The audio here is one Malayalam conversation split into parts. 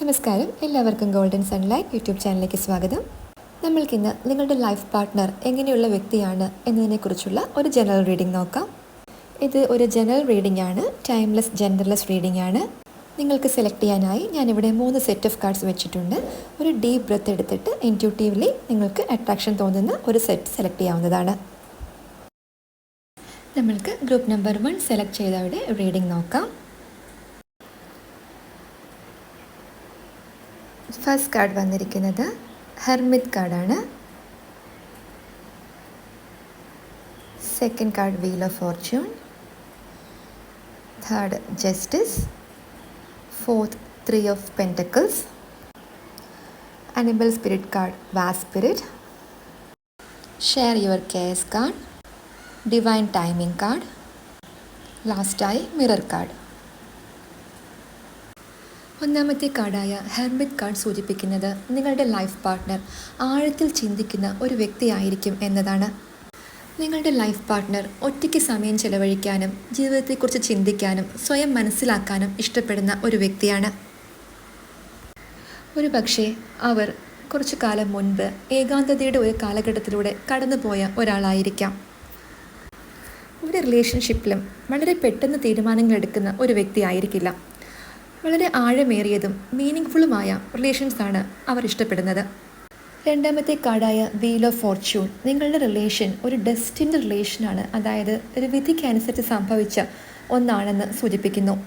നമസ്കാരം. എല്ലാവർക്കും ഗോൾഡൻ സൺലൈറ്റ് യൂട്യൂബ് ചാനലിലേക്ക് സ്വാഗതം. നമ്മൾക്കിന്ന് നിങ്ങളുടെ ലൈഫ് പാർട്ട്ണർ എങ്ങനെയുള്ള വ്യക്തിയാണ് എന്നതിനെക്കുറിച്ചുള്ള ഒരു ജനറൽ റീഡിംഗ് നോക്കാം. ഇത് ഒരു ജനറൽ റീഡിംഗ് ആണ്. ടൈംലെസ് ജെൻഡർലെസ് റീഡിംഗ് ആണ്. നിങ്ങൾക്ക് സെലക്ട് ചെയ്യാനായി ഞാനിവിടെ മൂന്ന് സെറ്റ് ഓഫ് കാർഡ്സ് വെച്ചിട്ടുണ്ട്. ഒരു ഡീപ്പ് ബ്രത്ത് എടുത്തിട്ട് ഇന്റ്യൂട്ടീവ്ലി നിങ്ങൾക്ക് അട്രാക്ഷൻ തോന്നുന്ന ഒരു സെറ്റ് സെലക്ട് ചെയ്യാവുന്നതാണ്. നമ്മൾക്ക് ഗ്രൂപ്പ് നമ്പർ വൺ സെലക്ട് ചെയ്തവിടെ റീഡിംഗ് നോക്കാം. ഫസ്റ്റ് കാർഡ് വന്നിരിക്കുന്നത് ഹെർമിത് കാർഡാണ്. Second card wheel of fortune. Third justice. Fourth three of pentacles. Animal spirit card വാ spirit. Share your cares card. Divine timing card. ലാസ്റ്റായി mirror card. ഒന്നാമത്തെ കാർഡായ ഹെർമിറ്റ് കാർഡ് സൂചിപ്പിക്കുന്നത് നിങ്ങളുടെ ലൈഫ് പാർട്ട്ണർ ആഴത്തിൽ ചിന്തിക്കുന്ന ഒരു വ്യക്തിയായിരിക്കും എന്നതാണ്. നിങ്ങളുടെ ലൈഫ് പാർട്ട്ണർ ഒറ്റയ്ക്ക് സമയം ചെലവഴിക്കാനും ജീവിതത്തെക്കുറിച്ച് ചിന്തിക്കാനും സ്വയം മനസ്സിലാക്കാനും ഇഷ്ടപ്പെടുന്ന ഒരു വ്യക്തിയാണ്. ഒരു പക്ഷേ അവർ കുറച്ചു കാലം മുൻപ് ഏകാന്തതയുടെ ഒരു കാലഘട്ടത്തിലൂടെ കടന്നുപോയ ഒരാളായിരിക്കാം. ഒരു റിലേഷൻഷിപ്പിലും വളരെ പെട്ടെന്ന് തീരുമാനങ്ങൾ എടുക്കുന്ന ഒരു വ്യക്തി ആയിരിക്കില്ല വളരെ ആഴമേറിയതും മീനിങ് ഫുള്ളുമായ റിലേഷൻസാണ് അവർ ഇഷ്ടപ്പെടുന്നത്. രണ്ടാമത്തെ കാർഡായ വീൽ ഓഫ് ഫോർച്യൂൺ നിങ്ങളുടെ റിലേഷൻ ഒരു ഡെസ്റ്റിന്റെ റിലേഷനാണ് അതായത് ഒരു വിധിക്കനുസരിച്ച് സംഭവിച്ച ഒന്നാണെന്ന് സൂചിപ്പിക്കുന്നു.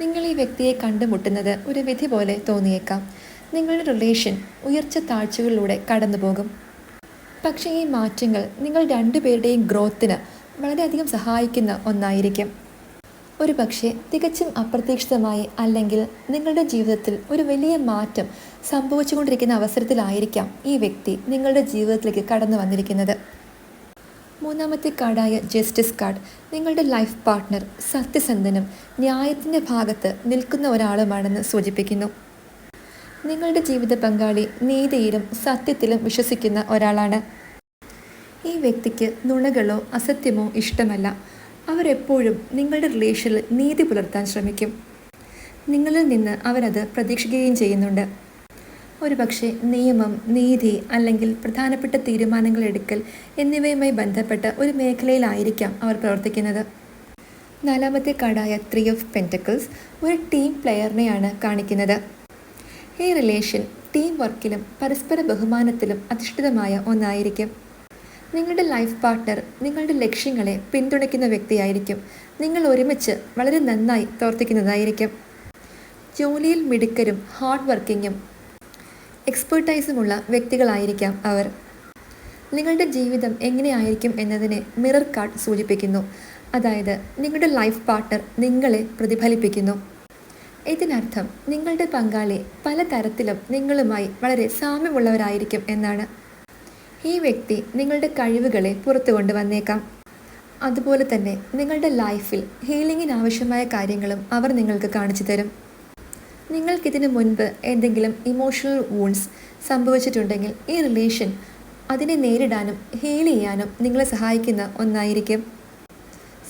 നിങ്ങൾ ഈ വ്യക്തിയെ കണ്ടുമുട്ടുന്നത് ഒരു വിധി പോലെ തോന്നിയേക്കാം. നിങ്ങളുടെ റിലേഷൻ ഉയർച്ച താഴ്ചകളിലൂടെ കടന്നു പോകും പക്ഷേ ഈ മാറ്റങ്ങൾ നിങ്ങൾ രണ്ടുപേരുടെയും ഗ്രോത്തിന് വളരെയധികം സഹായിക്കുന്ന ഒന്നായിരിക്കും. ഒരു പക്ഷേ തികച്ചും അപ്രതീക്ഷിതമായി അല്ലെങ്കിൽ നിങ്ങളുടെ ജീവിതത്തിൽ ഒരു വലിയ മാറ്റം സംഭവിച്ചുകൊണ്ടിരിക്കുന്ന അവസരത്തിലായിരിക്കാം ഈ വ്യക്തി നിങ്ങളുടെ ജീവിതത്തിലേക്ക് കടന്നു വന്നിരിക്കുന്നത്. മൂന്നാമത്തെ കാർഡായ ജസ്റ്റിസ് കാർഡ് നിങ്ങളുടെ ലൈഫ് പാർട്ട്ണർ സത്യസന്ധനും ന്യായത്തിന്റെ ഭാഗത്ത് നിൽക്കുന്ന ഒരാളുമാണെന്ന് സൂചിപ്പിക്കുന്നു. നിങ്ങളുടെ ജീവിത പങ്കാളി നീതിയിലും സത്യത്തിലും വിശ്വസിക്കുന്ന ഒരാളാണ്. ഈ വ്യക്തിക്ക് നുണകളോ അസത്യമോ ഇഷ്ടമല്ല. അവരെപ്പോഴും നിങ്ങളുടെ റിലേഷനിൽ നീതി പുലർത്താൻ ശ്രമിക്കും. നിങ്ങളിൽ നിന്ന് അവരത് പ്രതീക്ഷിക്കുകയും ചെയ്യുന്നുണ്ട്. ഒരുപക്ഷെ നിയമം നീതി അല്ലെങ്കിൽ പ്രധാനപ്പെട്ട തീരുമാനങ്ങൾ എടുക്കൽ എന്നിവയുമായി ബന്ധപ്പെട്ട ഒരു മേഖലയിലായിരിക്കാം അവർ പ്രവർത്തിക്കുന്നത്. നാലാമത്തെ കാർഡായ ത്രീ ഓഫ് പെന്റക്കിൾസ് ഒരു ടീം പ്ലെയറിനെയാണ് കാണിക്കുന്നത്. ഈ റിലേഷൻ ടീം വർക്കിലും പരസ്പര ബഹുമാനത്തിലും അധിഷ്ഠിതമായ ഒന്നായിരിക്കും. നിങ്ങളുടെ ലൈഫ് പാർട്ട്ണർ നിങ്ങളുടെ ലക്ഷ്യങ്ങളെ പിന്തുണയ്ക്കുന്ന വ്യക്തിയായിരിക്കും. നിങ്ങൾ ഒരുമിച്ച് വളരെ നന്നായി പ്രവർത്തിക്കുന്നതായിരിക്കും. ജോലിയിൽ മിടുക്കരും ഹാർഡ് വർക്കിങ്ങും എക്സ്പേർട്ടൈസുമുള്ള വ്യക്തികളായിരിക്കാം അവർ. നിങ്ങളുടെ ജീവിതം എങ്ങനെയായിരിക്കും എന്നതിനെ മിറർ കാർഡ് സൂചിപ്പിക്കുന്നു. അതായത് നിങ്ങളുടെ ലൈഫ് പാർട്ട്ണർ നിങ്ങളെ പ്രതിഫലിപ്പിക്കുന്നു. ഇതിനർത്ഥം നിങ്ങളുടെ പങ്കാളി പലതരത്തിലും നിങ്ങളുമായി വളരെ സാമ്യമുള്ളവരായിരിക്കും എന്നാണ്. ഈ വ്യക്തി നിങ്ങളുടെ കഴിവുകളെ പുറത്തു കൊണ്ടുവന്നേക്കാം. അതുപോലെ തന്നെ നിങ്ങളുടെ ലൈഫിൽ ഹീലിങ്ങിന് ആവശ്യമായ കാര്യങ്ങളും അവർ നിങ്ങൾക്ക് കാണിച്ചു തരും. നിങ്ങൾക്കിതിനു മുൻപ് എന്തെങ്കിലും ഇമോഷണൽ വൂൺസ് സംഭവിച്ചിട്ടുണ്ടെങ്കിൽ ഈ റിലേഷൻ അതിനെ നേരിടാനും ഹീൽ ചെയ്യാനും നിങ്ങളെ സഹായിക്കുന്ന ഒന്നായിരിക്കും.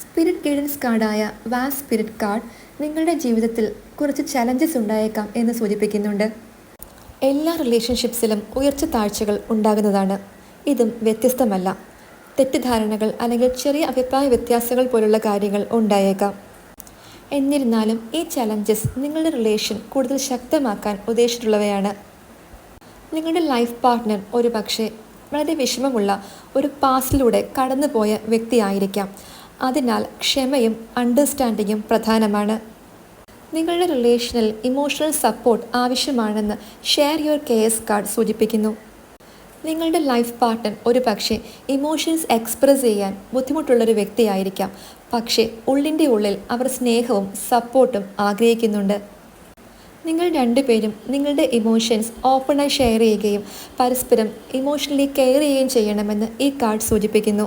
സ്പിരിറ്റ് ഗൈഡൻസ് കാർഡായ വാ സ്പിരിറ്റ് കാർഡ് നിങ്ങളുടെ ജീവിതത്തിൽ കുറച്ച് ചലഞ്ചസ് ഉണ്ടായേക്കാം എന്ന് സൂചിപ്പിക്കുന്നുണ്ട്. എല്ലാ റിലേഷൻഷിപ്സിലും ഉയർച്ച താഴ്ചകൾ ഉണ്ടാകുന്നതാണ്. ഇതും വ്യത്യസ്തമല്ല. തെറ്റിദ്ധാരണകൾ അല്ലെങ്കിൽ ചെറിയ അഭിപ്രായ വ്യത്യാസങ്ങൾ പോലുള്ള കാര്യങ്ങൾ ഉണ്ടായേക്കാം. എന്നിരുന്നാലും ഈ ചലഞ്ചസ് നിങ്ങളുടെ റിലേഷൻ കൂടുതൽ ശക്തമാക്കാൻ ഉദ്ദേശിച്ചിട്ടുള്ളവയാണ്. നിങ്ങളുടെ ലൈഫ് പാർട്ട്ണർ ഒരു പക്ഷേ വളരെ വിഷമമുള്ള ഒരു പാസ്റ്റിലൂടെ കടന്നുപോയ വ്യക്തിയായിരിക്കാം. അതിനാൽ ക്ഷമയും അണ്ടർസ്റ്റാൻഡിങ്ങും പ്രധാനമാണ്. നിങ്ങളുടെ റിലേഷനിൽ ഇമോഷണൽ സപ്പോർട്ട് ആവശ്യമാണെന്ന് ഷെയർ യുവർ കെയർസ് കാർഡ് സൂചിപ്പിക്കുന്നു. നിങ്ങളുടെ ലൈഫ് പാർട്ട്ണർ ഒരു പക്ഷേ ഇമോഷൻസ് എക്സ്പ്രസ് ചെയ്യാൻ ബുദ്ധിമുട്ടുള്ളൊരു വ്യക്തിയായിരിക്കാം. പക്ഷേ ഉള്ളിന്റെ ഉള്ളിൽ അവർ സ്നേഹവും സപ്പോർട്ടും ആഗ്രഹിക്കുന്നുണ്ട്. നിങ്ങൾ രണ്ടുപേരും നിങ്ങളുടെ ഇമോഷൻസ് ഓപ്പണായി ഷെയർ ചെയ്യുകയും പരസ്പരം ഇമോഷണലി കെയർ ചെയ്യുകയും ചെയ്യണമെന്ന് ഈ കാർഡ് സൂചിപ്പിക്കുന്നു.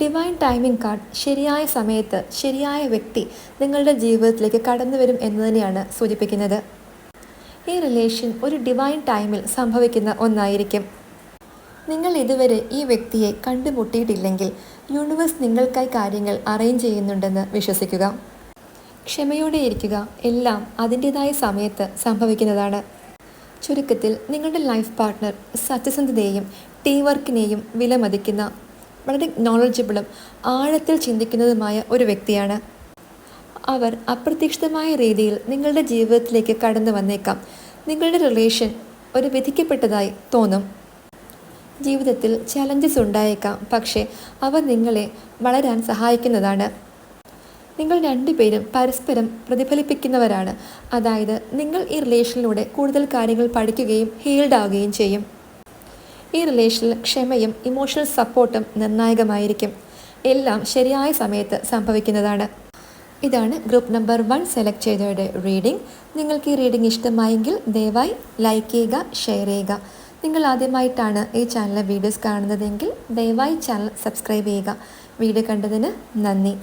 ഡിവൈൻ ടൈമിംഗ് കാർഡ് ശരിയായ സമയത്ത് ശരിയായ വ്യക്തി നിങ്ങളുടെ ജീവിതത്തിലേക്ക് കടന്നു വരും എന്നതിനെയാണ് സൂചിപ്പിക്കുന്നത്. ഈ റിലേഷൻ ഒരു ഡിവൈൻ ടൈമിൽ സംഭവിക്കുന്ന ഒന്നായിരിക്കും. നിങ്ങൾ ഇതുവരെ ഈ വ്യക്തിയെ കണ്ടുമുട്ടിയിട്ടില്ലെങ്കിൽ യൂണിവേഴ്സ് നിങ്ങൾക്കായി കാര്യങ്ങൾ അറേഞ്ച് ചെയ്യുന്നുണ്ടെന്ന് വിശ്വസിക്കുക. ക്ഷമയോടെ ഇരിക്കുക എല്ലാം അതിന്റെതായ സമയത്ത് സംഭവിക്കുന്നതാണ്. ചുരുക്കത്തിൽ നിങ്ങളുടെ ലൈഫ് പാർട്ട്ണർ സത്യസന്ധതയെയും ടീം വർക്കിനെയും വിലമതിക്കുന്ന വളരെ നോളജബിളും ആഴത്തിൽ ചിന്തിക്കുന്നതുമായ ഒരു വ്യക്തിയാണ്. അവർ അപ്രതീക്ഷിതമായ രീതിയിൽ നിങ്ങളുടെ ജീവിതത്തിലേക്ക് കടന്നു വന്നേക്കാം. നിങ്ങളുടെ റിലേഷൻ ഒരു വിധിക്കപ്പെട്ടതായി തോന്നും. ജീവിതത്തിൽ ചലഞ്ചസ് ഉണ്ടായേക്കാം. പക്ഷേ അവ നിങ്ങളെ വളരാൻ സഹായിക്കുന്നതാണ്. നിങ്ങൾ രണ്ടുപേരും പരസ്പരം പ്രതിഫലിപ്പിക്കുന്നവരാണ്. അതായത് നിങ്ങൾ ഈ റിലേഷനിലൂടെ കൂടുതൽ കാര്യങ്ങൾ പഠിക്കുകയും ഹീൽഡ് ആവുകയും ചെയ്യും. ഈ റിലേഷനിൽ ക്ഷമയും ഇമോഷണൽ സപ്പോർട്ടും നിർണായകമായിരിക്കും. എല്ലാം ശരിയായ സമയത്ത് സംഭവിക്കുന്നതാണ്. ഇതാണ് ഗ്രൂപ്പ് നമ്പർ വൺ സെലക്ട് ചെയ്തവരുടെ റീഡിംഗ്. നിങ്ങൾക്ക് ഈ റീഡിംഗ് ഇഷ്ടമായെങ്കിൽ ദയവായി ലൈക്ക് ചെയ്യുക ഷെയർ ചെയ്യുക. നിങ്ങൾ ആദ്യമായിട്ടാണ് ഈ ചാനലിലെ വീഡിയോസ് കാണുന്നതെങ്കിൽ ദയവായി ചാനൽ സബ്സ്ക്രൈബ് ചെയ്യുക. വീഡിയോ കണ്ടതിന് നന്ദി.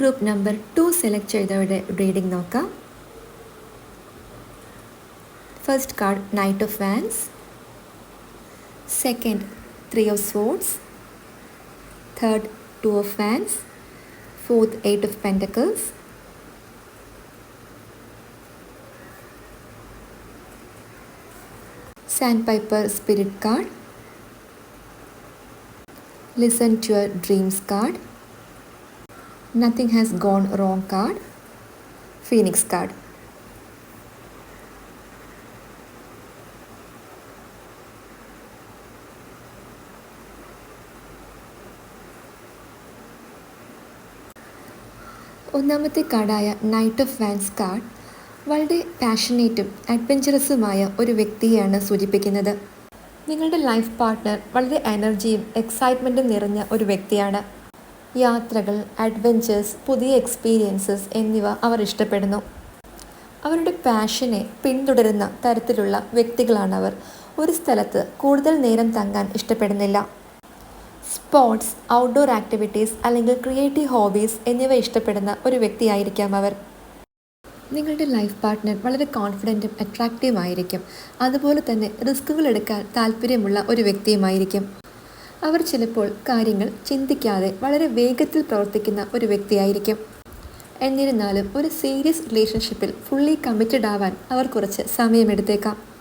ഗ്രൂപ്പ് നമ്പർ ടു സെലക്ട് ചെയ്തവരുടെ റീഡിംഗ് നോക്കാം. First card knight of fans second three of swords third two of wands fourth eight of pentacles. Sandpiper spirit card. Listen to your dreams card. Nothing has gone wrong card. Phoenix card. ഒന്നാമത്തെ കാർഡായ നൈറ്റ് ഓഫ് വാൻസ് കാർഡ് വളരെ പാഷനേറ്റും അഡ്വഞ്ചറസുമായ ഒരു വ്യക്തിയെയാണ് സൂചിപ്പിക്കുന്നത്. നിങ്ങളുടെ ലൈഫ് പാർട്ട്ണർ വളരെ എനർജിയും എക്സൈറ്റ്മെന്റും നിറഞ്ഞ ഒരു വ്യക്തിയാണ്. യാത്രകൾ അഡ്വഞ്ചേഴ്സ് പുതിയ എക്സ്പീരിയൻസസ് എന്നിവ അവർ ഇഷ്ടപ്പെടുന്നു. അവരുടെ പാഷനെ പിന്തുടരുന്ന തരത്തിലുള്ള വ്യക്തികളാണവർ. ഒരു സ്ഥലത്ത് കൂടുതൽ നേരം തങ്ങാൻ ഇഷ്ടപ്പെടുന്നില്ല. സ്പോർട്സ് ഔട്ട്ഡോർ ആക്ടിവിറ്റീസ് അല്ലെങ്കിൽ ക്രിയേറ്റീവ് ഹോബീസ് എന്നിവ ഇഷ്ടപ്പെടുന്ന ഒരു വ്യക്തിയായിരിക്കാം അവർ. നിങ്ങളുടെ ലൈഫ് പാർട്ട്ണർ വളരെ കോൺഫിഡന്റും അട്രാക്റ്റീവും ആയിരിക്കും. അതുപോലെ തന്നെ റിസ്കുകൾ എടുക്കാൻ താല്പര്യമുള്ള ഒരു വ്യക്തിയുമായിരിക്കും അവർ ചിലപ്പോൾ കാര്യങ്ങൾ ചിന്തിക്കാതെ വളരെ വേഗത്തിൽ പ്രവർത്തിക്കുന്ന ഒരു വ്യക്തിയായിരിക്കും. എന്നിരുന്നാലും ഒരു സീരിയസ് റിലേഷൻഷിപ്പിൽ ഫുള്ളി കമ്മിറ്റഡ് ആവാൻ അവർ കുറച്ച് സമയമെടുത്തേക്കാം.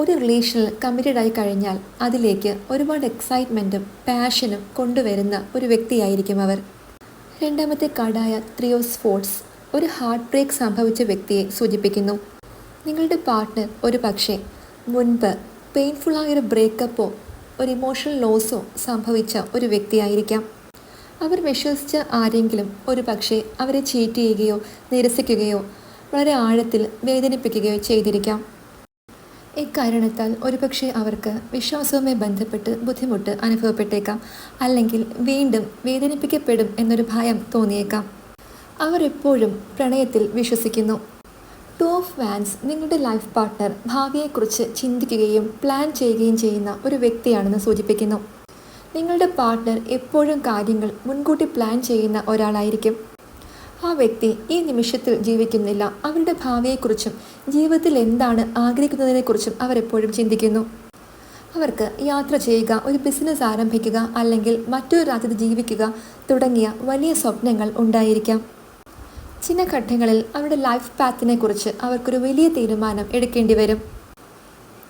ഒരു റിലേഷനിൽ കമ്മിറ്റഡ് ആയി കഴിഞ്ഞാൽ അതിലേക്ക് ഒരുപാട് എക്സൈറ്റ്മെന്റും പാഷനും കൊണ്ടുവരുന്ന ഒരു വ്യക്തിയായിരിക്കും അവർ. രണ്ടാമത്തെ കാർഡായ ത്രീ ഓഫ് സ്പോർട്സ് ഒരു ഹാർട്ട് ബ്രേക്ക് സംഭവിച്ച വ്യക്തിയെ സൂചിപ്പിക്കുന്നു. നിങ്ങളുടെ പാർട്ട്ണർ ഒരു പക്ഷേ മുൻപ് പെയിൻഫുള്ളായ ഒരു ബ്രേക്കപ്പോ ഒരു ഇമോഷണൽ ലോസോ സംഭവിച്ച ഒരു വ്യക്തിയായിരിക്കാം. അവർ വിശ്വസിച്ച ആരെങ്കിലും ഒരു പക്ഷേ അവരെ ചീറ്റ് ചെയ്യുകയോ നിരസിക്കുകയോ വളരെ ആഴത്തിൽ വേദനിപ്പിക്കുകയോ ചെയ്തിരിക്കാം. ഇക്കാരണത്താൽ ഒരുപക്ഷെ അവർക്ക് വിശ്വാസവുമായി ബന്ധപ്പെട്ട് ബുദ്ധിമുട്ട് അനുഭവപ്പെട്ടേക്കാം. അല്ലെങ്കിൽ വീണ്ടും വേദനിപ്പിക്കപ്പെടും എന്നൊരു ഭയം തോന്നിയേക്കാം. അവർ എപ്പോഴും പ്രണയത്തിൽ വിശ്വസിക്കുന്നു. ടു ഓഫ് വാൻസ് നിങ്ങളുടെ ലൈഫ് പാർട്ട്ണർ ഭാവിയെക്കുറിച്ച് ചിന്തിക്കുകയും പ്ലാൻ ചെയ്യുകയും ചെയ്യുന്ന ഒരു വ്യക്തിയാണെന്ന് സൂചിപ്പിക്കുന്നു. നിങ്ങളുടെ പാർട്ട്ണർ എപ്പോഴും കാര്യങ്ങൾ മുൻകൂട്ടി പ്ലാൻ ചെയ്യുന്ന ഒരാളായിരിക്കും. ആ വ്യക്തി ഈ നിമിഷത്തിൽ ജീവിക്കുന്നില്ല. അവരുടെ ഭാവിയെക്കുറിച്ചും ജീവിതത്തിൽ എന്താണ് ആഗ്രഹിക്കുന്നതിനെക്കുറിച്ചും അവരെപ്പോഴും ചിന്തിക്കുന്നു. അവർക്ക് യാത്ര ചെയ്യുക ഒരു ബിസിനസ് ആരംഭിക്കുക അല്ലെങ്കിൽ മറ്റൊരു രാജ്യത്ത് ജീവിക്കുക തുടങ്ങിയ വലിയ സ്വപ്നങ്ങൾ ഉണ്ടായിരിക്കാം. ചില ഘട്ടങ്ങളിൽ അവരുടെ ലൈഫ് പാത്തിനെ കുറിച്ച് അവർക്കൊരു വലിയ തീരുമാനം എടുക്കേണ്ടി വരും.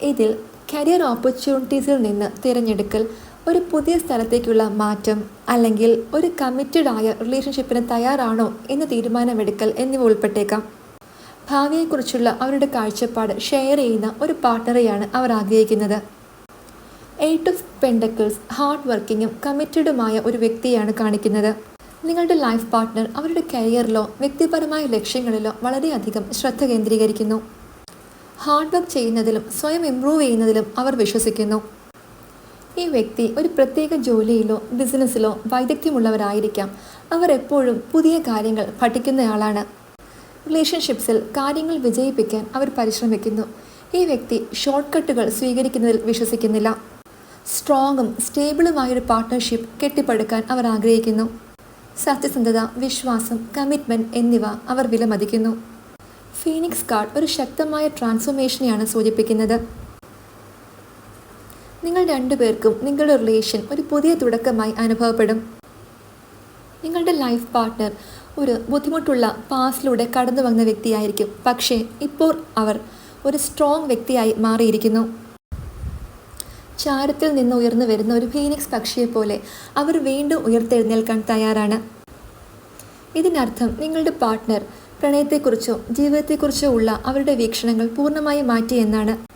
ഇതിൽ കരിയർ ഓപ്പർച്യൂണിറ്റീസിൽ നിന്ന് തിരഞ്ഞെടുക്കൽ ഒരു പുതിയ സ്ഥലത്തേക്കുള്ള മാറ്റം അല്ലെങ്കിൽ ഒരു കമ്മിറ്റഡ് ആയ റിലേഷൻഷിപ്പിന് തയ്യാറാണോ എന്ന് തീരുമാനമെടുക്കൽ എന്നിവ ഉൾപ്പെട്ടേക്കാം. ഭാവിയെക്കുറിച്ചുള്ള അവരുടെ കാഴ്ചപ്പാട് ഷെയർ ചെയ്യുന്ന ഒരു പാർട്ട്ണറെയാണ് അവർ ആഗ്രഹിക്കുന്നത്. എയ്റ്റ് ഓഫ് പെൻഡക്കിൾസ് ഹാർഡ് വർക്കിങ്ങും കമ്മിറ്റഡുമായ ഒരു വ്യക്തിയാണ് കാണിക്കുന്നത്. നിങ്ങളുടെ ലൈഫ് പാർട്ട്ണർ അവരുടെ കരിയറിലോ വ്യക്തിപരമായ ലക്ഷ്യങ്ങളിലോ വളരെയധികം ശ്രദ്ധ കേന്ദ്രീകരിക്കുന്നു. ഹാർഡ് വർക്ക് ചെയ്യുന്നതിലും സ്വയം ഇമ്പ്രൂവ് ചെയ്യുന്നതിലും അവർ വിശ്വസിക്കുന്നു. ഈ വ്യക്തി ഒരു പ്രത്യേക ജോലിയിലോ ബിസിനസ്സിലോ വൈദഗ്ധ്യമുള്ളവരായിരിക്കാം. അവർ എപ്പോഴും പുതിയ കാര്യങ്ങൾ പഠിക്കുന്നയാളാണ്. റിലേഷൻഷിപ്സിൽ കാര്യങ്ങൾ വിജയിപ്പിക്കാൻ അവർ പരിശ്രമിക്കുന്നു. ഈ വ്യക്തി ഷോർട്ട് കട്ടുകൾ സ്വീകരിക്കുന്നതിൽ വിശ്വസിക്കുന്നില്ല. സ്ട്രോങ്ങും സ്റ്റേബിളുമായൊരു പാർട്ട്ണർഷിപ്പ് കെട്ടിപ്പടുക്കാൻ അവർ ആഗ്രഹിക്കുന്നു. സത്യസന്ധത വിശ്വാസം കമ്മിറ്റ്മെന്റ് എന്നിവ അവർ വിലമതിക്കുന്നു. ഫീനിക്സ് കാർഡ് ഒരു ശക്തമായ ട്രാൻസ്ഫോർമേഷനെയാണ് സൂചിപ്പിക്കുന്നത്. നിങ്ങൾ രണ്ടുപേർക്കും നിങ്ങളുടെ റിലേഷൻ ഒരു പുതിയ തുടക്കമായി അനുഭവപ്പെടും. നിങ്ങളുടെ ലൈഫ് പാർട്ട്ണർ ഒരു ബുദ്ധിമുട്ടുള്ള പാസിലൂടെ കടന്നു വന്ന വ്യക്തിയായിരിക്കും. പക്ഷേ ഇപ്പോൾ അവർ ഒരു സ്ട്രോങ് വ്യക്തിയായി മാറിയിരിക്കുന്നു. ചാരത്തിൽ നിന്ന് ഉയർന്നു വരുന്ന ഒരു ഫീനിക്സ് പക്ഷിയെപ്പോലെ അവർ വീണ്ടും ഉയർത്തെഴുന്നേൽക്കാൻ തയ്യാറാണ്. ഇതിനർത്ഥം നിങ്ങളുടെ പാർട്ട്ണർ പ്രണയത്തെക്കുറിച്ചോ ജീവിതത്തെക്കുറിച്ചോ ഉള്ള അവരുടെ വീക്ഷണങ്ങൾ പൂർണമായി മാറ്റി എന്നാണ്.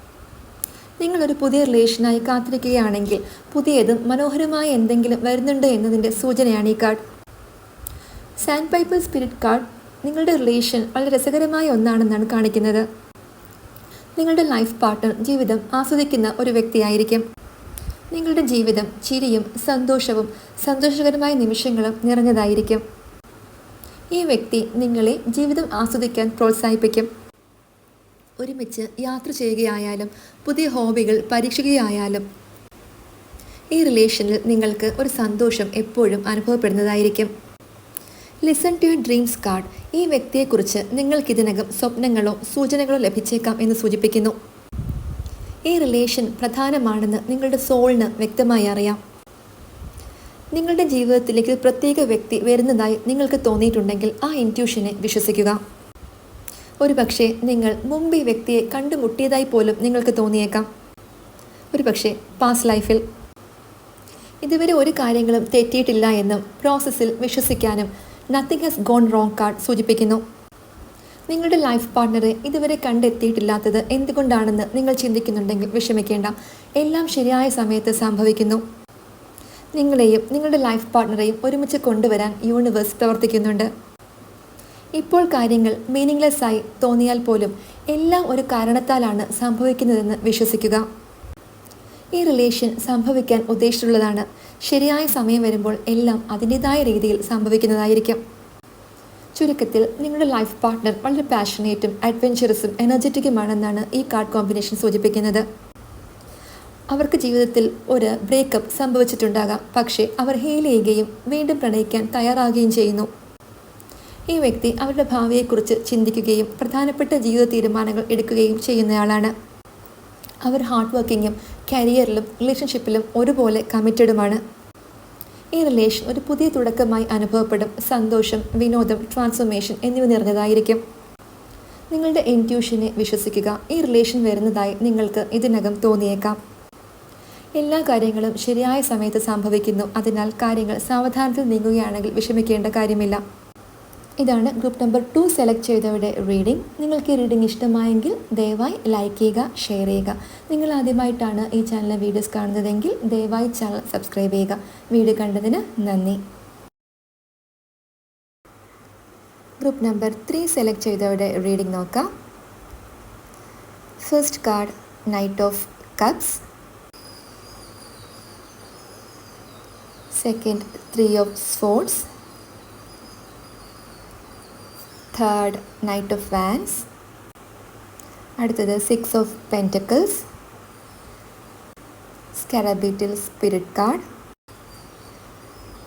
നിങ്ങളൊരു പുതിയ റിലേഷനായി കാത്തിരിക്കുകയാണെങ്കിൽ പുതിയതും മനോഹരമായ എന്തെങ്കിലും വരുന്നുണ്ട് എന്നതിന്റെ സൂചനയാണ് ഈ card sandpiper spirit card നിങ്ങളുടെ റിലേഷൻ വളരെ രസകരമായ ഒന്നാണെന്നാണ് കാണിക്കുന്നത്. നിങ്ങളുടെ ലൈഫ് പാർട്ട്ണർ ജീവിതം ആസ്വദിക്കുന്ന ഒരു വ്യക്തിയായിരിക്കും. നിങ്ങളുടെ ജീവിതം ചിരിയും സന്തോഷവും സന്തോഷകരമായ നിമിഷങ്ങളും നിറഞ്ഞതായിരിക്കും. ഈ വ്യക്തി നിങ്ങളെ ജീവിതം ആസ്വദിക്കാൻ പ്രോത്സാഹിപ്പിക്കും. ഒരുമിച്ച് യാത്ര ചെയ്യുകയായാലും പുതിയ ഹോബികൾ പരീക്ഷിക്കുകയായാലും ഈ റിലേഷനിൽ നിങ്ങൾക്ക് ഒരു സന്തോഷം എപ്പോഴും അനുഭവപ്പെടുന്നതായിരിക്കും. Listen to your dreams card ഈ വ്യക്തിയെക്കുറിച്ച് നിങ്ങൾക്കിതിനകം സ്വപ്നങ്ങളോ സൂചനകളോ ലഭിച്ചേക്കാം എന്ന് സൂചിപ്പിക്കുന്നു. ഈ റിലേഷൻ പ്രധാനമാണെന്ന് നിങ്ങളുടെ സോളിന് വ്യക്തമായി അറിയാം. നിങ്ങളുടെ ജീവിതത്തിലേക്ക് പ്രത്യേക വ്യക്തി വരുന്നതായി നിങ്ങൾക്ക് തോന്നിയിട്ടുണ്ടെങ്കിൽ ആ ഇന്റ്യൂഷനെ വിശ്വസിക്കുക. ഒരു പക്ഷേ നിങ്ങൾ മുമ്പ് ഈ വ്യക്തിയെ കണ്ടുമുട്ടിയതായി പോലും നിങ്ങൾക്ക് തോന്നിയേക്കാം. ഒരു പക്ഷേ പാസ് ലൈഫിൽ ഇതുവരെ ഒരു കാര്യങ്ങളും തെറ്റിയിട്ടില്ല എന്നും പ്രോസസ്സിൽ വിശ്വസിക്കാനും nothing has gone wrong card സൂചിപ്പിക്കുന്നു. നിങ്ങളുടെ ലൈഫ് പാർട്ട്ണറെ ഇതുവരെ കണ്ടെത്തിയിട്ടില്ലാത്തത് എന്തുകൊണ്ടാണെന്ന് നിങ്ങൾ ചിന്തിക്കുന്നുണ്ടെങ്കിൽ വിഷമിക്കേണ്ട. എല്ലാം ശരിയായ സമയത്ത് സംഭവിക്കുന്നു. നിങ്ങളെയും നിങ്ങളുടെ ലൈഫ് പാർട്ട്ണറെയും ഒരുമിച്ച് കൊണ്ടുവരാൻ യൂണിവേഴ്സ് പ്രവർത്തിക്കുന്നുണ്ട്. ഇപ്പോൾ കാര്യങ്ങൾ മീനിങ്ലെസ് ആയി തോന്നിയാൽ പോലും എല്ലാം ഒരു കാരണത്താലാണ് സംഭവിക്കുന്നതെന്ന് വിശ്വസിക്കുക. ഈ റിലേഷൻ സംഭവിക്കാൻ ഉദ്ദേശിച്ചുള്ളതാണ് ശരിയായ സമയം വരുമ്പോൾ എല്ലാം അതിന്റെതായ രീതിയിൽ സംഭവിക്കുന്നതായിരിക്കും. ചുരുക്കത്തിൽ നിങ്ങളുടെ ലൈഫ് പാർട്ട്ണർ വളരെ പാഷനേറ്റും അഡ്വഞ്ചറസും എനർജറ്റിക്കുമാണെന്നാണ് ഈ കാർഡ് കോമ്പിനേഷൻ സൂചിപ്പിക്കുന്നത്. അവർക്ക് ജീവിതത്തിൽ ഒരു ബ്രേക്കപ്പ് സംഭവിച്ചിട്ടുണ്ടാകാം. പക്ഷേ അവർ ഹീൽ ചെയ്യുകയും വീണ്ടും പ്രണയിക്കാൻ തയ്യാറാകുകയും ചെയ്യുന്നു. ഈ വ്യക്തി അവരുടെ ഭാവിയെക്കുറിച്ച് ചിന്തിക്കുകയും പ്രധാനപ്പെട്ട ജീവിത തീരുമാനങ്ങൾ എടുക്കുകയും ചെയ്യുന്നയാളാണ്. അവർ ഹാർഡ് വർക്കിങ്ങും കരിയറിലും റിലേഷൻഷിപ്പിലും ഒരുപോലെ കമ്മിറ്റഡുമാണ്. ഈ റിലേഷൻ ഒരു പുതിയ തുടക്കമായി അനുഭവപ്പെടും. സന്തോഷം വിനോദം ട്രാൻസ്ഫോർമേഷൻ എന്നിവ നിറഞ്ഞതായിരിക്കും. നിങ്ങളുടെ ഇന്റ്യൂഷനെ വിശ്വസിക്കുക. ഈ റിലേഷൻ വരുന്നതായി നിങ്ങൾക്ക് ഇതിനകം തോന്നിയേക്കാം. എല്ലാ കാര്യങ്ങളും ശരിയായ സമയത്ത് സംഭവിക്കുന്നു. അതിനാൽ കാര്യങ്ങൾ സാവധാനത്തിൽ നീങ്ങുകയാണെങ്കിൽ വിഷമിക്കേണ്ട കാര്യമില്ല. ഇതാണ് ഗ്രൂപ്പ് നമ്പർ ടു സെലക്ട് ചെയ്തവരുടെ റീഡിംഗ് നിങ്ങൾക്ക് ഈ റീഡിംഗ് ഇഷ്ടമായെങ്കിൽ ദയവായി ലൈക്ക് ചെയ്യുക ഷെയർ ചെയ്യുക. നിങ്ങൾ ആദ്യമായിട്ടാണ് ഈ ചാനലിലെ വീഡിയോസ് കാണുന്നതെങ്കിൽ ദയവായി ചാനൽ സബ്സ്ക്രൈബ് ചെയ്യുക. വീഡിയോ കണ്ടതിന് നന്ദി. ഗ്രൂപ്പ് നമ്പർ ത്രീ സെലക്ട് ചെയ്തവരുടെ റീഡിംഗ് നോക്കാം. First card knight of cups second three of swords third knight of wands അടുത്തത് six of pentacles scarab beetle spirit card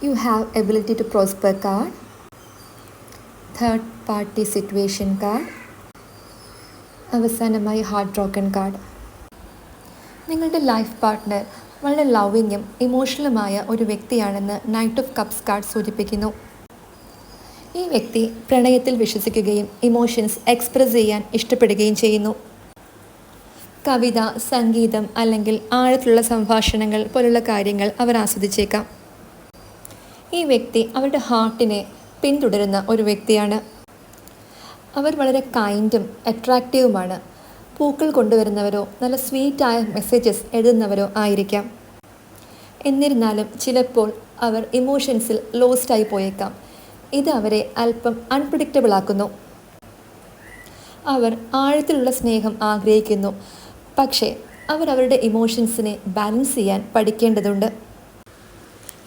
you have ability to prosper card third party situation card അവസാനമായി ഹാർട്ട് ബ്രോക്കൺ കാർഡ് നിങ്ങളുടെ ലൈഫ് പാർട്ട്ണർ വളരെ ലവിങ്ങും ഇമോഷണലുമായ ഒരു വ്യക്തിയാണെന്ന് നൈറ്റ് ഓഫ് കപ്സ് കാർഡ് സൂചിപ്പിക്കുന്നു. വ്യക്തി പ്രണയത്തിൽ വിശ്വസിക്കുകയും ഇമോഷൻസ് എക്സ്പ്രസ് ചെയ്യാൻ ഇഷ്ടപ്പെടുകയും ചെയ്യുന്നു. കവിത സംഗീതം അല്ലെങ്കിൽ ആഴത്തിലുള്ള സംഭാഷണങ്ങൾ പോലുള്ള കാര്യങ്ങൾ അവർ ആസ്വദിച്ചേക്കാം. ഈ വ്യക്തി അവരുടെ ഹാർട്ടിനെ പിന്തുടരുന്ന ഒരു വ്യക്തിയാണ്. അവർ വളരെ കൈൻഡും അട്രാക്റ്റീവുമാണ് പൂക്കൾ കൊണ്ടുവരുന്നവരോ നല്ല സ്വീറ്റായ മെസ്സേജസ് എഴുതുന്നവരോ ആയിരിക്കാം. എന്നിരുന്നാലും ചിലപ്പോൾ അവർ ഇമോഷൻസിൽ ലോസ്റ്റായി പോയേക്കാം. ഇത് അവരെ അല്പം അൺപ്രഡിക്റ്റബിൾ ആക്കുന്നു. അവർ ആഴത്തിലുള്ള സ്നേഹം ആഗ്രഹിക്കുന്നു. പക്ഷേ അവർ അവരുടെ ഇമോഷൻസിനെ ബാലൻസ് ചെയ്യാൻ പഠിക്കേണ്ടതുണ്ട്.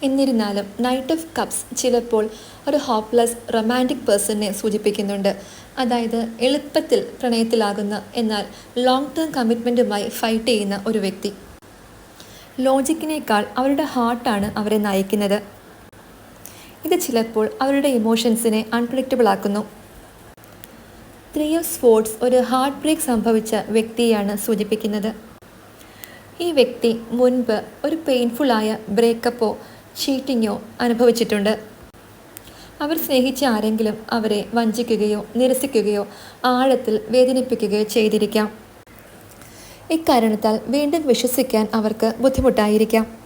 എന്നിരുന്നാലും നൈറ്റ് ഓഫ് കപ്സ് ചിലപ്പോൾ ഒരു ഹോപ്പ്ലെസ് റൊമാന്റിക് പേഴ്സണിനെ സൂചിപ്പിക്കുന്നുണ്ട്. അതായത് എളുപ്പത്തിൽ പ്രണയത്തിലാകുന്ന എന്നാൽ ലോങ് ടേം കമ്മിറ്റ്മെന്റുമായി ഫൈറ്റ് ചെയ്യുന്ന ഒരു വ്യക്തി. ലോജിക്കിനേക്കാൾ അവരുടെ ഹാർട്ടാണ് അവരെ നയിക്കുന്നത്. ഇത് ചിലപ്പോൾ അവരുടെ ഇമോഷൻസിനെ അൺപ്രഡിക്റ്റബിൾ ആക്കുന്നു. ത്രീ ഓഫ് സ്പോർട്സ് ഒരു ഹാർട്ട് ബ്രേക്ക് സംഭവിച്ച വ്യക്തിയാണ് സൂചിപ്പിക്കുന്നത്. ഈ വ്യക്തി മുൻപ് ഒരു പെയിൻഫുള്ളായ ബ്രേക്കപ്പോ ചീറ്റിങ്ങോ അനുഭവിച്ചിട്ടുണ്ട്. അവർ സ്നേഹിച്ച ആരെങ്കിലും അവരെ വഞ്ചിക്കുകയോ നിരസിക്കുകയോ ആഴത്തിൽ വേദനിപ്പിക്കുകയോ ചെയ്തിരിക്കാം. ഇക്കാരണത്താൽ വീണ്ടും വിശ്വസിക്കാൻ അവർക്ക് ബുദ്ധിമുട്ടായിരിക്കാം.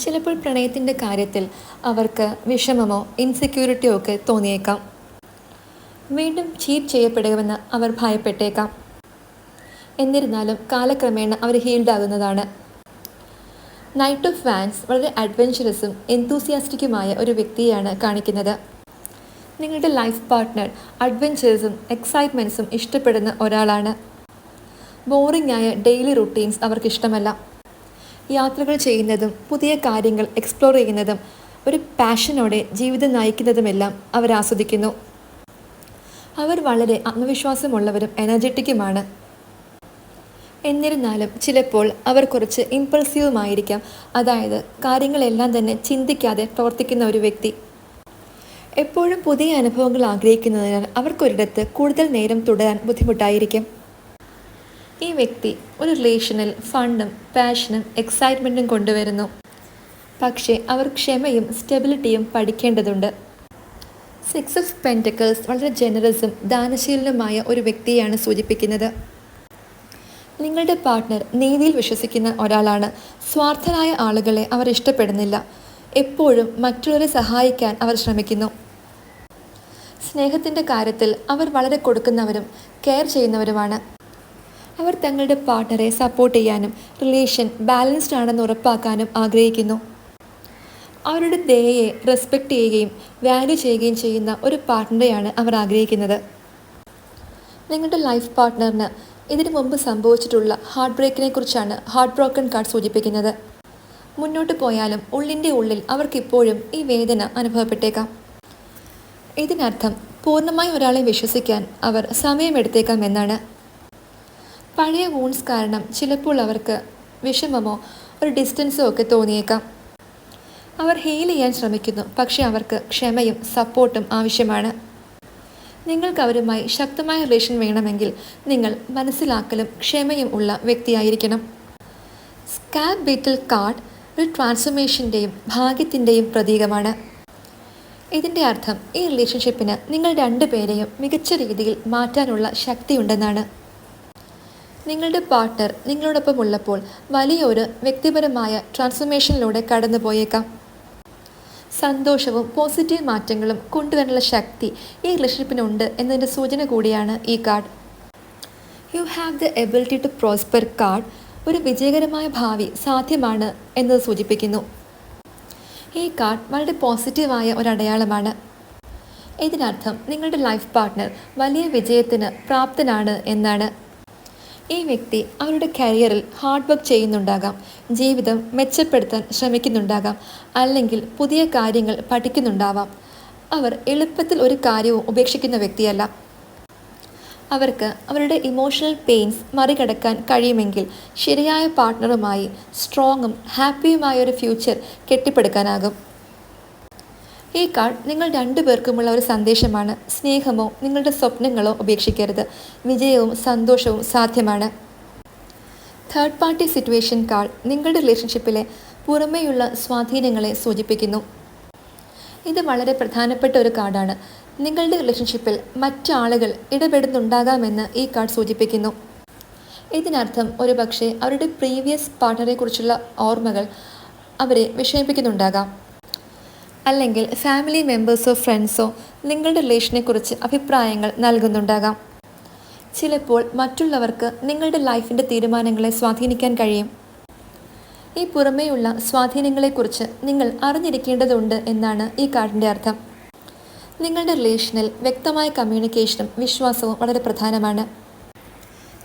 ചിലപ്പോൾ പ്രണയത്തിന്റെ കാര്യത്തിൽ അവർക്ക് വിഷമമോ ഇൻസെക്യൂരിറ്റിയോ ഒക്കെ തോന്നിയേക്കാം. വീണ്ടും ചീറ്റ് ചെയ്യപ്പെടുമെന്ന് അവർ ഭയപ്പെട്ടേക്കാം. എന്നിരുന്നാലും കാലക്രമേണ അവർ ഹീൽഡ് ആകുന്നതാണ്. നൈറ്റ് ഓഫ് ഫാൻസ് വളരെ അഡ്വഞ്ചറസും എന്തൂസിയാസ്റ്റിക്കുമായ ഒരു വ്യക്തിയാണ് കാണിക്കുന്നത്. നിങ്ങളുടെ ലൈഫ് പാർട്ട്ണർ അഡ്വഞ്ചേഴ്സും എക്സൈറ്റ്മെന്റ്സും ഇഷ്ടപ്പെടുന്ന ഒരാളാണ്. ബോറിംഗ് ആയ ഡെയിലി റുട്ടീൻസ് അവർക്ക് ഇഷ്ടമല്ല യാത്രകൾ ചെയ്യുന്നതും പുതിയ കാര്യങ്ങൾ എക്സ്പ്ലോർ ചെയ്യുന്നതും ഒരു പാഷനോടെ ജീവിതം നയിക്കുന്നതുമെല്ലാം അവർ ആസ്വദിക്കുന്നു. അവർ വളരെ ആത്മവിശ്വാസമുള്ളവരും എനർജറ്റിക്കുമാണ് എന്നിരുന്നാലും ചിലപ്പോൾ അവർ കുറച്ച് ഇമ്പൾസീവുമായിരിക്കാം അതായത് കാര്യങ്ങളെല്ലാം തന്നെ ചിന്തിക്കാതെ പ്രവർത്തിക്കുന്ന ഒരു വ്യക്തി. എപ്പോഴും പുതിയ അനുഭവങ്ങൾ ആഗ്രഹിക്കുന്നതിനാൽ അവർക്കൊരിടത്ത് കൂടുതൽ നേരം തുടരാൻ ബുദ്ധിമുട്ടായിരിക്കും. ഈ വ്യക്തി ഒരു റിലേഷനിൽ ഫണ്ടും പാഷനും എക്സൈറ്റ്മെന്റും കൊണ്ടുവരുന്നു. പക്ഷേ അവർ ക്ഷമയും സ്റ്റെബിലിറ്റിയും പഠിക്കേണ്ടതുണ്ട്. സിക്സ് ഓഫ് പെന്റക്കേഴ്സ് വളരെ ജനറസും ദാനശീലനുമായ ഒരു വ്യക്തിയാണ് സൂചിപ്പിക്കുന്നത്. നിങ്ങളുടെ പാർട്ട്ണർ നീതിയിൽ വിശ്വസിക്കുന്ന ഒരാളാണ്. സ്വാർത്ഥരായ ആളുകളെ അവർ ഇഷ്ടപ്പെടുന്നില്ല. എപ്പോഴും മറ്റുള്ളവരെ സഹായിക്കാൻ അവർ ശ്രമിക്കുന്നു. സ്നേഹത്തിന്റെ കാര്യത്തിൽ അവർ വളരെ കൊടുക്കുന്നവരും കെയർ ചെയ്യുന്നവരുമാണ്. അവർ തങ്ങളുടെ പാർട്ട്ണറെ സപ്പോർട്ട് ചെയ്യാനും റിലേഷൻ ബാലൻസ്ഡ് ആണെന്ന് ഉറപ്പാക്കാനും ആഗ്രഹിക്കുന്നു. അവരുടെ ദയയെ റെസ്പെക്റ്റ് ചെയ്യുകയും വാല്യൂ ചെയ്യുകയും ചെയ്യുന്ന ഒരു പാർട്ട്ണറെയാണ് അവർ ആഗ്രഹിക്കുന്നത്. നിങ്ങളുടെ ലൈഫ് പാർട്ട്ണറിന് ഇതിനു മുമ്പ് സംഭവിച്ചിട്ടുള്ള ഹാർട്ട് ബ്രേക്കിനെ കുറിച്ചാണ് ഹാർട്ട് ബ്രോക്കൺ കാർഡ് സൂചിപ്പിക്കുന്നത്. മുന്നോട്ട് പോയാലും ഉള്ളിന്റെ ഉള്ളിൽ അവർക്കിപ്പോഴും ഈ വേദന അനുഭവപ്പെട്ടേക്കാം. ഇതിനർത്ഥം പൂർണമായി ഒരാളെ വിശ്വസിക്കാൻ അവർ സമയമെടുത്തേക്കാം എന്നാണ്. പഴയ വൂൺസ് കാരണം ചിലപ്പോൾ അവർക്ക് വിഷമമോ ഒരു ഡിസ്റ്റൻസോ ഒക്കെ തോന്നിയേക്കാം. അവർ ഹീൽ ചെയ്യാൻ ശ്രമിക്കുന്നു. പക്ഷേ അവർക്ക് ക്ഷമയും സപ്പോർട്ടും ആവശ്യമാണ്. നിങ്ങൾക്ക് അവരുമായി ശക്തമായ റിലേഷൻ വേണമെങ്കിൽ നിങ്ങൾ മനസ്സിലാക്കലും ക്ഷമയും ഉള്ള വ്യക്തിയായിരിക്കണം. സ്കാബ് ബീറ്റിൽ കാർഡ് ഒരു ട്രാൻസ്ഫോർമേഷന്റെയും ഭാഗ്യത്തിന്റെയും പ്രതീകമാണ്. ഇതിന്റെ അർത്ഥം ഈ റിലേഷൻഷിപ്പിന് നിങ്ങൾ രണ്ടുപേരെയും മികച്ച രീതിയിൽ മാറ്റാനുള്ള ശക്തിയുണ്ടെന്നാണ്. നിങ്ങളുടെ പാർട്ട്ണർ നിങ്ങളോടൊപ്പം ഉള്ളപ്പോൾ വലിയൊരു വ്യക്തിപരമായ ട്രാൻസ്ഫോർമേഷനിലൂടെ കടന്നു പോയേക്കാം സന്തോഷവും പോസിറ്റീവ് മാറ്റങ്ങളും കൊണ്ടുവരാനുള്ള ശക്തി ഈ റിലേഷൻഷിപ്പിനുണ്ട് എന്നതിന്റെ സൂചന കൂടിയാണ് ഈ card you have the ability to prosper card ഒരു വിജയകരമായ ഭാവി സാധ്യമാണ് എന്നത് സൂചിപ്പിക്കുന്നു. ഈ കാർഡ് വളരെ പോസിറ്റീവായ ഒരു അടയാളമാണ്. ഇതിനർത്ഥം നിങ്ങളുടെ ലൈഫ് പാർട്ട്ണർ വലിയ വിജയത്തിന് പ്രാപ്തനാണ് എന്നാണ്. ഈ വ്യക്തി അവരുടെ കരിയറിൽ ഹാർഡ് വർക്ക് ചെയ്യുന്നുണ്ടാകാം. ജീവിതം മെച്ചപ്പെടുത്താൻ ശ്രമിക്കുന്നുണ്ടാകാം. അല്ലെങ്കിൽ പുതിയ കാര്യങ്ങൾ പഠിക്കുന്നുണ്ടാവാം. അവർ എളുപ്പത്തിൽ ഒരു കാര്യവും ഉപേക്ഷിക്കുന്ന വ്യക്തിയല്ല. അവർക്ക് അവരുടെ ഇമോഷണൽ പെയിൻസ് മറികടക്കാൻ കഴിയുമെങ്കിൽ ശരിയായ പാർട്ട്ണറുമായി സ്ട്രോങ്ങും ഹാപ്പിയുമായ ഒരു ഫ്യൂച്ചർ കെട്ടിപ്പടുക്കാനാകും. ഈ കാർഡ് നിങ്ങൾ രണ്ടുപേർക്കുമുള്ള ഒരു സന്ദേശമാണ്. സ്നേഹമോ നിങ്ങളുടെ സ്വപ്നങ്ങളോ ഉപേക്ഷിക്കരുത്. വിജയവും സന്തോഷവും സാധ്യമാണ്. തേർഡ് പാർട്ടി സിറ്റുവേഷൻ കാർഡ് നിങ്ങളുടെ റിലേഷൻഷിപ്പിലെ പുറമേയുള്ള സ്വാധീനങ്ങളെ സൂചിപ്പിക്കുന്നു. ഇത് വളരെ പ്രധാനപ്പെട്ട ഒരു കാർഡാണ്. നിങ്ങളുടെ റിലേഷൻഷിപ്പിൽ മറ്റാളുകൾ ഇടപെടുന്നുണ്ടാകാമെന്ന് ഈ കാർഡ് സൂചിപ്പിക്കുന്നു. ഇതിനർത്ഥം ഒരുപക്ഷെ അവരുടെ പ്രീവിയസ് പാർട്ട്ണറെക്കുറിച്ചുള്ള ഓർമ്മകൾ അവരെ വിഷമിപ്പിക്കുന്നുണ്ടാകാം. അല്ലെങ്കിൽ ഫാമിലി മെമ്പേഴ്സോ ഫ്രണ്ട്സോ നിങ്ങളുടെ റിലേഷനെക്കുറിച്ച് അഭിപ്രായങ്ങൾ നൽകുന്നുണ്ടാകാം. ചിലപ്പോൾ മറ്റുള്ളവർക്ക് നിങ്ങളുടെ ലൈഫിന്റെ തീരുമാനങ്ങളെ സ്വാധീനിക്കാൻ കഴിയും. ഈ പുറമേയുള്ള സ്വാധീനങ്ങളെക്കുറിച്ച് നിങ്ങൾ അറിഞ്ഞിരിക്കേണ്ടതുണ്ട് എന്നാണ് ഈ കാർഡിന്റെ അർത്ഥം. നിങ്ങളുടെ റിലേഷനിൽ വ്യക്തമായ കമ്മ്യൂണിക്കേഷനും വിശ്വാസവും വളരെ പ്രധാനമാണ്.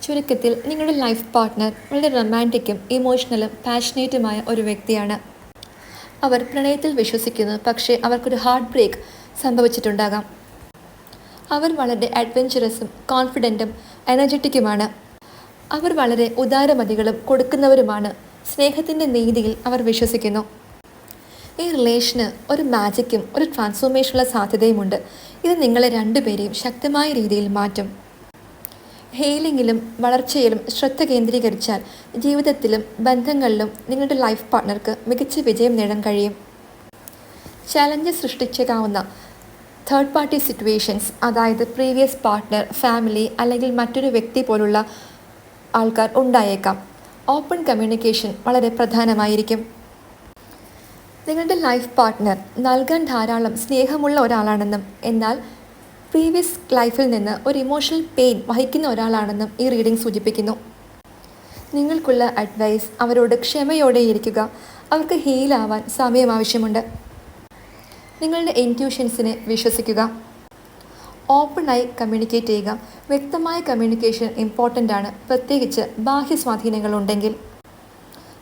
ചുരുക്കത്തിൽ നിങ്ങളുടെ ലൈഫ് പാർട്ട്ണർ വളരെ റൊമാന്റിക്കും ഇമോഷണലും പാഷനേറ്റുമായ ഒരു വ്യക്തിയാണ്. അവർ പ്രണയത്തിൽ വിശ്വസിക്കുന്നു. പക്ഷേ അവർക്കൊരു ഹാർട്ട് ബ്രേക്ക് സംഭവിച്ചിട്ടുണ്ടാകാം. അവർ വളരെ അഡ്വഞ്ചറസും കോൺഫിഡന്റും എനർജറ്റിക്കുമാണ് അവർ വളരെ ഉദാരമതികളും കൊടുക്കുന്നവരുമാണ്. സ്നേഹത്തിന്റെ നീതിയിൽ അവർ വിശ്വസിക്കുന്നു. ഈ റിലേഷന് ഒരു മാജിക്കും ഒരു ട്രാൻസ്ഫോർമേഷനുള്ള സാധ്യതയുമുണ്ട്. ഇത് നിങ്ങളെ രണ്ടുപേരെയും ശക്തമായ രീതിയിൽ മാറ്റും. ഹെയിലിങ്ങിലും വളർച്ചയിലും ശ്രദ്ധ കേന്ദ്രീകരിച്ചാൽ ജീവിതത്തിലും ബന്ധങ്ങളിലും നിങ്ങളുടെ ലൈഫ് പാർട്ട്ണർക്ക് മികച്ച വിജയം നേടാൻ കഴിയും. ചലഞ്ച് സൃഷ്ടിച്ചേക്കാവുന്ന തേർഡ് പാർട്ടി സിറ്റുവേഷൻസ് അതായത് പ്രീവിയസ് പാർട്ട്ണർ ഫാമിലി അല്ലെങ്കിൽ മറ്റൊരു വ്യക്തി പോലുള്ള ആൾക്കാർ ഉണ്ടായേക്കാം. ഓപ്പൺ കമ്മ്യൂണിക്കേഷൻ വളരെ പ്രധാനമായിരിക്കും. നിങ്ങളുടെ ലൈഫ് പാർട്ട്ണർ നൽകാൻ ധാരാളം സ്നേഹമുള്ള ഒരാളാണെന്നും എന്നാൽ പ്രീവിയസ് ലൈഫിൽ നിന്ന് ഒരു ഇമോഷണൽ പെയിൻ വഹിക്കുന്ന ഒരാളാണെന്നും ഈ റീഡിംഗ് സൂചിപ്പിക്കുന്നു. നിങ്ങൾക്കുള്ള അഡ്വൈസ് അവരോട് ക്ഷമയോടെ ഇരിക്കുക. അവർക്ക് ഹീലാവാൻ സമയം ആവശ്യമുണ്ട്. നിങ്ങളുടെ ഇന്റ്യൂഷൻസിനെ വിശ്വസിക്കുക. ഓപ്പണായി കമ്മ്യൂണിക്കേറ്റ് ചെയ്യുക. വ്യക്തമായ കമ്മ്യൂണിക്കേഷൻ ഇമ്പോർട്ടന്റ് ആണ്. പ്രത്യേകിച്ച് ബാഹ്യ സ്വാധീനങ്ങളുണ്ടെങ്കിൽ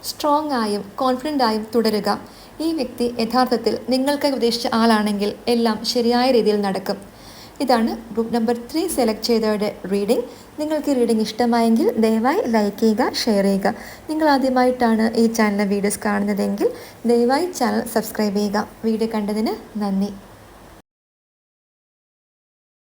സ്ട്രോങ് ആയും കോൺഫിഡന്റ് ആയും തുടരുക. ഈ വ്യക്തി യഥാർത്ഥത്തിൽ നിങ്ങൾക്ക് ഉദ്ദേശിച്ച ആളാണെങ്കിൽ എല്ലാം ശരിയായ രീതിയിൽ നടക്കും. ഇതാണ് ബുക്ക് നമ്പർ ത്രീ സെലക്ട് ചെയ്തവരുടെ റീഡിംഗ് നിങ്ങൾക്ക് ഈ റീഡിംഗ് ഇഷ്ടമായെങ്കിൽ ദയവായി ലൈക്ക് ചെയ്യുക ഷെയർ ചെയ്യുക. നിങ്ങൾ ആദ്യമായിട്ടാണ് ഈ ചാനലിലെ വീഡിയോസ് കാണുന്നതെങ്കിൽ ദയവായി ചാനൽ സബ്സ്ക്രൈബ് ചെയ്യുക. വീഡിയോ കണ്ടതിന് നന്ദി.